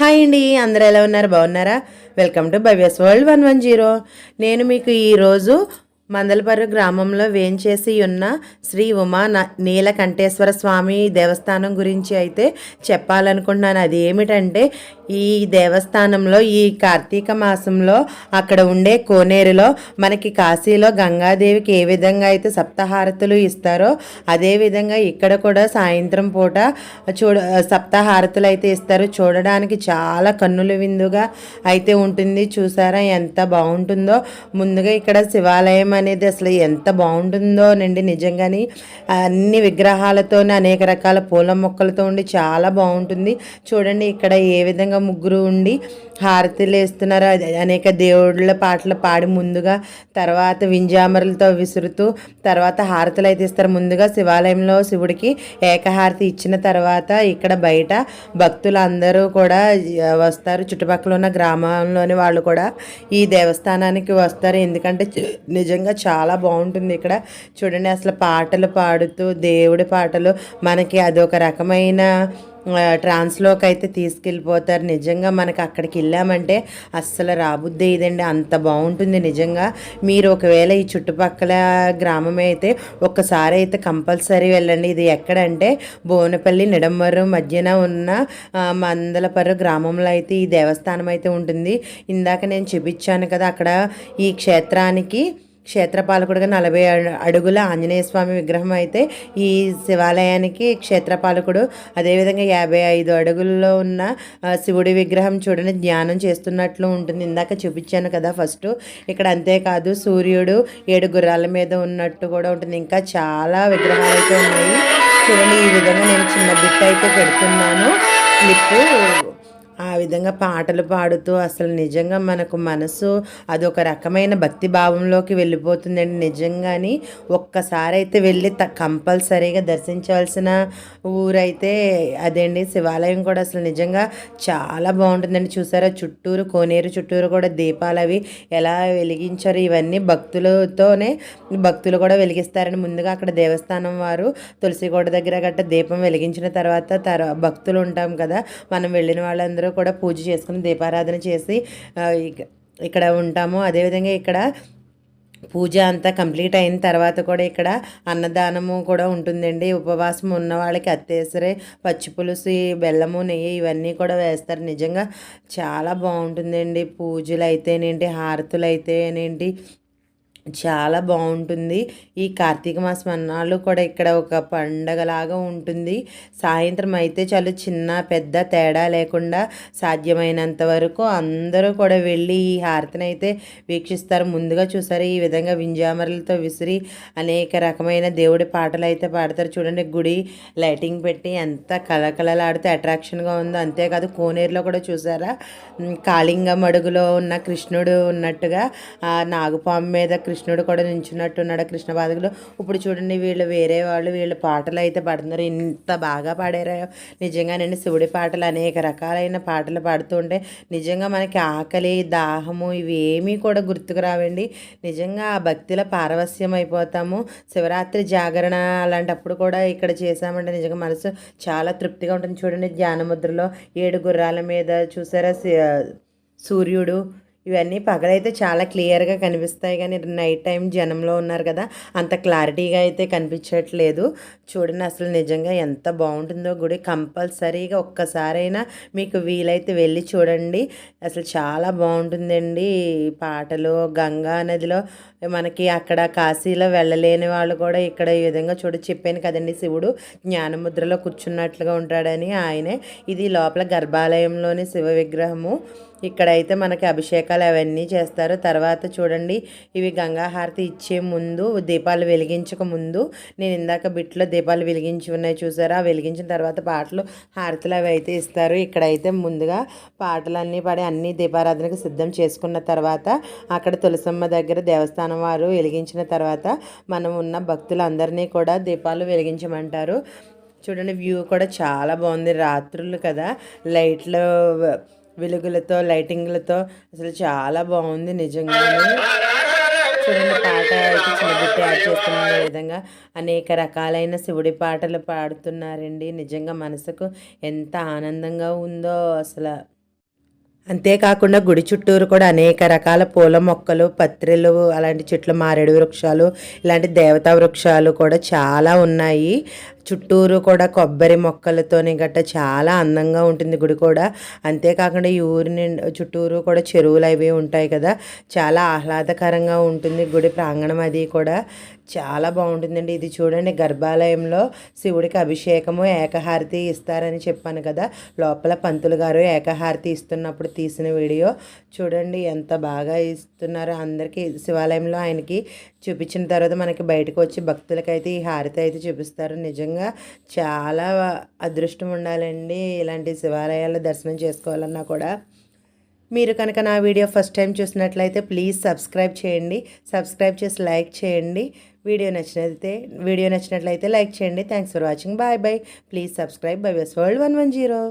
Hi అండి అందరూ ఎలా ఉన్నారు? బాగున్నారా? Welcome to Bhavya's world one one zero. నేను మీకు ఈరోజు మందలపర్రు గ్రామంలో వేంచేసి ఉన్న శ్రీ ఉమా న- నీలకంఠేశ్వర స్వామి దేవస్థానం గురించి అయితే చెప్పాలనుకుంటున్నాను. అది ఏమిటంటే ఈ దేవస్థానంలో ఈ కార్తీక మాసంలో అక్కడ ఉండే కోనేరులో మనకి కాశీలో గంగాదేవికి ఏ విధంగా అయితే సప్తహారతులు ఇస్తారో అదేవిధంగా ఇక్కడ కూడా సాయంత్రం పూట చూడ సప్తహారతులు అయితే ఇస్తారు. చూడడానికి చాలా కన్నుల విందుగా అయితే ఉంటుంది. చూసారా ఎంత బాగుంటుందో. ముందుగా ఇక్కడ శివాలయం అనేది అసలు ఎంత బాగుంటుందో నండి. నిజంగాని అన్ని విగ్రహాలతోనే అనేక రకాల పూల మొక్కలతో ఉండి చాలా బాగుంటుంది. చూడండి ఇక్కడ ఏ విధంగా ముగ్గురు ఉండి హారతిలు వేస్తున్నారు. అనేక దేవుళ్ళ పాటలు పాడి ముందుగా తర్వాత వింజామరులతో విసురుతూ తర్వాత హారతులు అయితే ఇస్తారు. ముందుగా శివాలయంలో శివుడికి ఏకహారతి ఇచ్చిన తర్వాత ఇక్కడ బయట భక్తులు అందరూ కూడా వస్తారు. చుట్టుపక్కల ఉన్న గ్రామంలోని వాళ్ళు కూడా ఈ దేవస్థానానికి వస్తారు. ఎందుకంటే నిజంగా నిజంగా చాలా బాగుంటుంది ఇక్కడ. చూడండి అసలు పాటలు పాడుతూ దేవుడి పాటలు మనకి అదొక రకమైన ట్రాన్స్లోకి అయితే తీసుకెళ్ళిపోతారు. నిజంగా మనకి అక్కడికి వెళ్ళామంటే అస్సలు రాబుద్దే ఇదండి అంత బాగుంటుంది నిజంగా. మీరు ఒకవేళ ఈ చుట్టుపక్కల గ్రామం అయితే ఒక్కసారి అయితే కంపల్సరీ వెళ్ళండి. ఇది ఎక్కడంటే బోనపల్లి నిడమర్రు మధ్యన ఉన్న మందలపర్రు గ్రామంలో అయితే ఈ దేవస్థానం అయితే ఉంటుంది. ఇందాక నేను చూపించాను కదా అక్కడ ఈ క్షేత్రానికి క్షేత్రపాలకుడుగా నలభై అడుగుల ఆంజనేయ స్వామి విగ్రహం అయితే ఈ శివాలయానికి క్షేత్రపాలకుడు అదేవిధంగా యాభై ఐదు అడుగుల్లో ఉన్న శివుడి విగ్రహం చూడని ధ్యానం చేస్తున్నట్లు ఉంటుంది. ఇందాక చూపించాను కదా ఫస్ట్. ఇక్కడ అంతేకాదు సూర్యుడు ఏడు గుర్రాల మీద ఉన్నట్టు కూడా ఉంటుంది. ఇంకా చాలా విగ్రహాలు అయితే ఉన్నాయి. చూడండి ఈ విధంగా నేను చిన్న బిట్ అయితే పెడుతున్నాను. క్లిప్పు ఆ విధంగా పాటలు పాడుతూ అసలు నిజంగా మనకు మనసు అదొక రకమైన భక్తి భావంలోకి వెళ్ళిపోతుందండి. నిజంగాని ఒక్కసారి అయితే వెళ్ళి త కంపల్సరీగా దర్శించవలసిన ఊరైతే అదేండి. శివాలయం కూడా అసలు నిజంగా చాలా బాగుంటుందండి. చూసారా? చుట్టూరు కోనేరు చుట్టూరు కూడా దీపాలు అవి ఎలా వెలిగించారు? ఇవన్నీ భక్తులతోనే భక్తులు కూడా వెలిగిస్తారని ముందుగా అక్కడ దేవస్థానం వారు తులసికోట దగ్గర గట్ట దీపం వెలిగించిన తర్వాత తర భక్తులు ఉంటాం కదా? మనం వెళ్ళిన వాళ్ళందరూ కూడా పూజ చేసుకుని దీపారాధన చేసి ఇక్కడ ఉంటాము. అదేవిధంగా ఇక్కడ పూజ అంతా కంప్లీట్ అయిన తర్వాత కూడా ఇక్కడ అన్నదానము కూడా ఉంటుందండి. ఉపవాసం ఉన్న వాళ్ళకి అత్తేసరే పచ్చి పులుసు బెల్లము నెయ్యి ఇవన్నీ కూడా వేస్తారు. నిజంగా చాలా బాగుంటుందండి పూజలు అయితేనేంటి హారతులు అయితేనేంటి. చాలా బాగుంటుంది. ఈ కార్తీక మాసం అన్నాళ్ళు కూడా ఇక్కడ ఒక పండగలాగా ఉంటుంది. సాయంత్రం అయితే చాలు చిన్న పెద్ద తేడా లేకుండా సాధ్యమైనంత వరకు అందరూ కూడా వెళ్ళి ఈ హారతిని అయితే వీక్షిస్తారు. ముందుగా చూసారు ఈ విధంగా వింజామరలతో విసిరి అనేక రకమైన దేవుడి పాటలు అయితే పాడతారు. చూడండి గుడి లైటింగ్ పెట్టి ఎంత కలకలలాడితే అట్రాక్షన్గా ఉందో. అంతేకాదు కోనేరులో కూడా చూసారా కాళింగం అడుగులో ఉన్న కృష్ణుడు ఉన్నట్టుగా ఆ నాగుపాము మీద కృష్ణుడు కూడా నించున్నట్టున్నాడు కృష్ణ బాధకులు. ఇప్పుడు చూడండి వీళ్ళు వేరే వాళ్ళు వీళ్ళు పాటలు అయితే పాడుతున్నారు. ఇంత బాగా పాడారో. నిజంగానండి శివుడి పాటలు అనేక రకాలైన పాటలు పాడుతుంటే నిజంగా మనకి ఆకలి దాహము ఇవేమీ కూడా గుర్తుకు రావండి. నిజంగా ఆ భక్తిలో పారవస్యం అయిపోతాము. శివరాత్రి జాగరణ అలాంటప్పుడు కూడా ఇక్కడ చేసామంటే నిజంగా మనసు చాలా తృప్తిగా ఉంటుంది. చూడండి ధ్యానముద్రలో ఏడు గుర్రాల మీద చూసారా? సి- సూర్యుడు ఇవన్నీ పగలైతే చాలా క్లియర్గా కనిపిస్తాయి. కానీ నైట్ టైం జనంలో ఉన్నారు కదా అంత క్లారిటీగా అయితే కనిపించట్లేదు. చూడండి అసలు నిజంగా ఎంత బాగుంటుందో గుడి. కంపల్సరీగా ఒక్కసారైనా మీకు వీలైతే వెళ్ళి చూడండి. అసలు చాలా బాగుంటుందండి పాటలు. గంగా నదిలో మనకి అక్కడ కాశీలో వెళ్ళలేని వాళ్ళు కూడా ఇక్కడ ఈ విధంగా చూడ చెప్పాను కదండి శివుడు జ్ఞానముద్రలో కూర్చున్నట్లుగా ఉంటాడని ఆయనే. ఇది లోపల గర్భాలయంలోని శివ విగ్రహము. ఇక్కడైతే మనకి అభిషేకాలు అవన్నీ చేస్తారు. తర్వాత చూడండి ఇవి గంగాహారతి ఇచ్చే ముందు దీపాలు వెలిగించక ముందు నేను ఇందాక బిట్లో దీపాలు వెలిగించి ఉన్నాయి చూసారా? ఆ వెలిగించిన తర్వాత పాటలు హారతులు అవి అయితే ఇస్తారు. ఇక్కడైతే ముందుగా పాటలన్నీ పాడి అన్ని దీపారాధనకు సిద్ధం చేసుకున్న తర్వాత అక్కడ తులసమ్మ దగ్గర దేవస్థానం వారు వెలిగించిన తర్వాత మనం ఉన్న భక్తులందరినీ కూడా దీపాలు వెలిగించమంటారు. చూడండి వ్యూ కూడా చాలా బాగుంది. రాత్రులు కదా. లైట్లు వెలుగులతో లైటింగ్లతో అసలు చాలా బాగుంది నిజంగానే చూడండి పాట అయితే చిన్న యాడ్ చేస్తున్న విధంగా అనేక రకాలైన శివుడి పాటలు పాడుతున్నారండి. నిజంగా మనసుకు ఎంత ఆనందంగా ఉందో అసలు. అంతేకాకుండా గుడి చుట్టూరు కూడా అనేక రకాల పూల మొక్కలు పత్రిలు అలాంటి చెట్లు మారేడు వృక్షాలు ఇలాంటి దేవతా వృక్షాలు కూడా చాలా ఉన్నాయి. చుట్టూరు కూడా కొబ్బరి మొక్కలతోని గట్ట చాలా అందంగా ఉంటుంది గుడి కూడా. అంతేకాకుండా ఈ ఊరి నిండా చుట్టూరు కూడా చెరువులు అవి ఉంటాయి కదా. చాలా ఆహ్లాదకరంగా ఉంటుంది గుడి ప్రాంగణం అది కూడా. చాలా బాగుంటుందండి ఇది చూడండి. గర్భాలయంలో శివుడికి అభిషేకము ఏకహారతి ఇస్తారని చెప్పాను కదా. లోపల పంతులు గారు ఏకహారతి ఇస్తున్నప్పుడు తీసిన వీడియో. చూడండి ఎంత బాగా ఇస్తున్నారో. అందరికీ శివాలయంలో ఆయనకి చూపించిన తర్వాత మనకి బయటకు వచ్చి భక్తులకైతే ఈ హారతి అయితే చూపిస్తారు. నిజంగా చాలా అదృష్టం ఉండాలండి. ఇలాంటి శివాలయాల్లో దర్శనం చేసుకోవాలన్నా కూడా. మీరు కనుక నా వీడియో ఫస్ట్ టైం చూసినట్లయితే ప్లీజ్ సబ్స్క్రైబ్ చేయండి. సబ్స్క్రైబ్ చేసి లైక్ చేయండి. వీడియో నచ్చినైతే వీడియో నచ్చినట్లయితే లైక్ చేయండి. Thanks for watching bye bye please subscribe bye వెస్ world one one zero